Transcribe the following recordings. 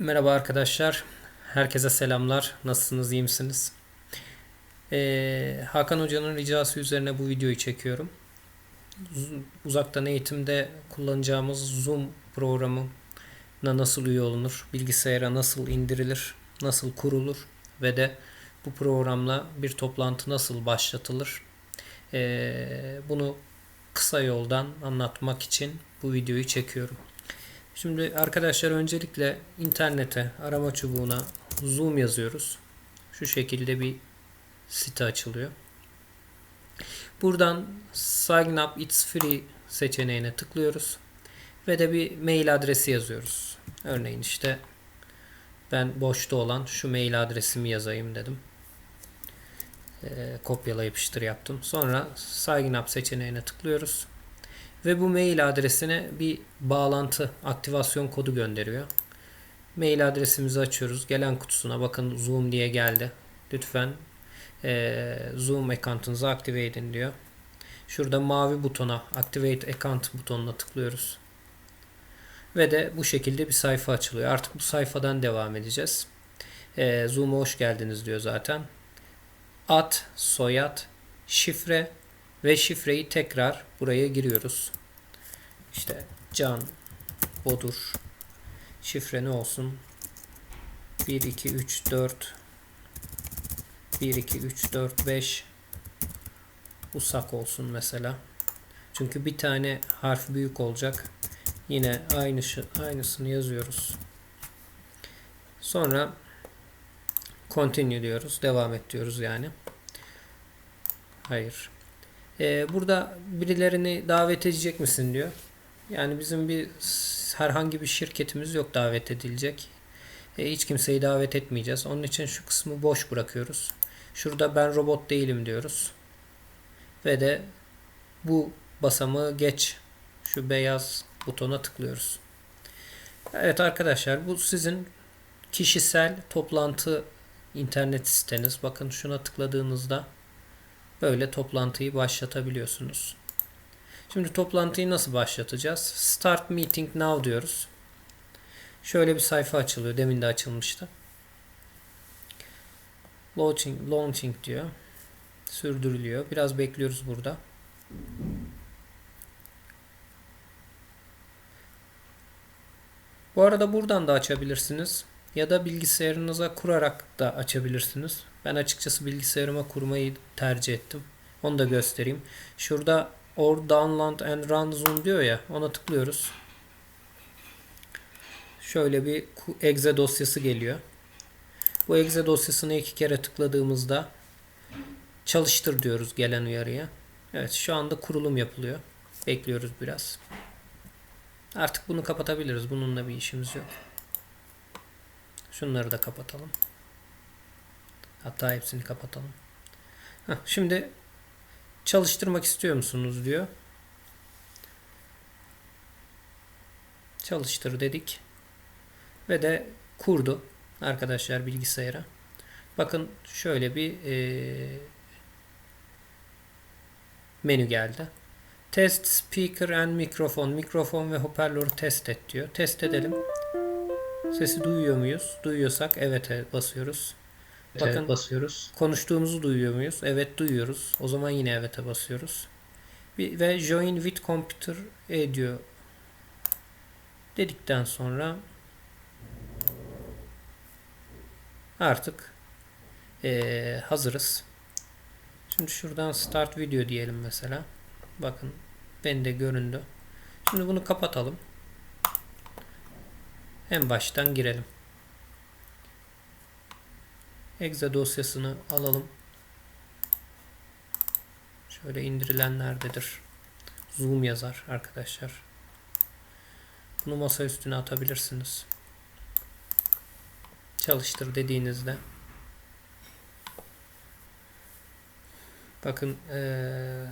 Merhaba arkadaşlar. Herkese selamlar. Nasılsınız? iyi misiniz? Ee, Hakan Hoca'nın ricası üzerine bu videoyu çekiyorum. Uzaktan eğitimde kullanacağımız Zoom programına nasıl üye olunur, bilgisayara nasıl indirilir, nasıl kurulur ve de bu programla bir toplantı nasıl başlatılır? Ee, bunu kısa yoldan anlatmak için bu videoyu çekiyorum. Şimdi arkadaşlar öncelikle internete arama çubuğuna Zoom yazıyoruz. Şu şekilde bir site açılıyor. Buradan Sign up it's free seçeneğine tıklıyoruz. Ve de bir mail adresi yazıyoruz. Örneğin işte ben boşta olan şu mail adresimi yazayım dedim. Ee, kopyala yapıştır yaptım. Sonra Sign up seçeneğine tıklıyoruz. Ve bu mail adresine bir bağlantı aktivasyon kodu gönderiyor. Mail adresimizi açıyoruz. Gelen kutusuna bakın Zoom diye geldi. Lütfen e, Zoom account'ınızı aktive edin diyor. Şurada mavi butona Activate Account butonuna tıklıyoruz. Ve de bu şekilde bir sayfa açılıyor. Artık bu sayfadan devam edeceğiz. E, Zoom'a hoş geldiniz diyor zaten. Ad, soyad, şifre ve şifreyi tekrar buraya giriyoruz. İşte Can Bodur. Şifre ne olsun? 1 2 3 4 1 2 3 4 5 Usak olsun mesela. Çünkü bir tane harf büyük olacak. Yine aynı aynısını yazıyoruz. Sonra continue diyoruz. Devam et diyoruz yani. Hayır. Ee, burada birilerini davet edecek misin diyor. Yani bizim bir herhangi bir şirketimiz yok davet edilecek. E, hiç kimseyi davet etmeyeceğiz. Onun için şu kısmı boş bırakıyoruz. Şurada ben robot değilim diyoruz. Ve de bu basamağı geç. Şu beyaz butona tıklıyoruz. Evet arkadaşlar bu sizin kişisel toplantı internet siteniz. Bakın şuna tıkladığınızda böyle toplantıyı başlatabiliyorsunuz. Şimdi toplantıyı nasıl başlatacağız? Start Meeting Now diyoruz. Şöyle bir sayfa açılıyor. Demin de açılmıştı. Launching, launching diyor. Sürdürülüyor. Biraz bekliyoruz burada. Bu arada buradan da açabilirsiniz. Ya da bilgisayarınıza kurarak da açabilirsiniz. Ben açıkçası bilgisayarıma kurmayı tercih ettim. Onu da göstereyim. Şurada or download and run zoom diyor ya ona tıklıyoruz. Şöyle bir exe dosyası geliyor. Bu exe dosyasını iki kere tıkladığımızda çalıştır diyoruz gelen uyarıya. Evet şu anda kurulum yapılıyor. Bekliyoruz biraz. Artık bunu kapatabiliriz. Bununla bir işimiz yok. Şunları da kapatalım. Hatta hepsini kapatalım. Heh, şimdi çalıştırmak istiyor musunuz diyor. Çalıştır dedik. Ve de kurdu arkadaşlar bilgisayara. Bakın şöyle bir e, menü geldi. Test speaker and mikrofon. Mikrofon ve hoparlörü test et diyor. Test edelim. Sesi duyuyor muyuz? Duyuyorsak evet'e basıyoruz. Bakın evet, basıyoruz. Konuştuğumuzu duyuyor muyuz? Evet duyuyoruz. O zaman yine evet'e basıyoruz. Ve join with computer e diyor. Dedikten sonra artık ee, hazırız. Şimdi şuradan start video diyelim mesela. Bakın ben de göründü. Şimdi bunu kapatalım. En baştan girelim. Exe dosyasını alalım. Şöyle indirilenlerdedir. Zoom yazar arkadaşlar. Bunu masa üstüne atabilirsiniz. Çalıştır dediğinizde bakın ee,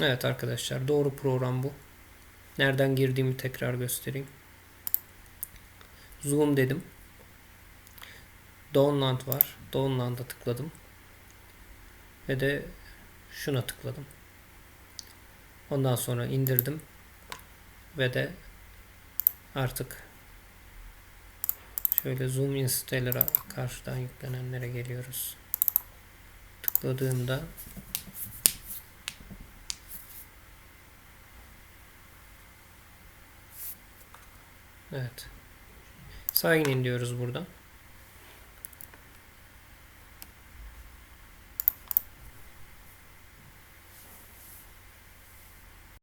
Evet arkadaşlar doğru program bu. Nereden girdiğimi tekrar göstereyim. Zoom dedim. Download var. Download'a tıkladım. Ve de şuna tıkladım. Ondan sonra indirdim. Ve de artık şöyle Zoom Installer'a karşıdan yüklenenlere geliyoruz. Tıkladığımda Evet. Sign in diyoruz burada.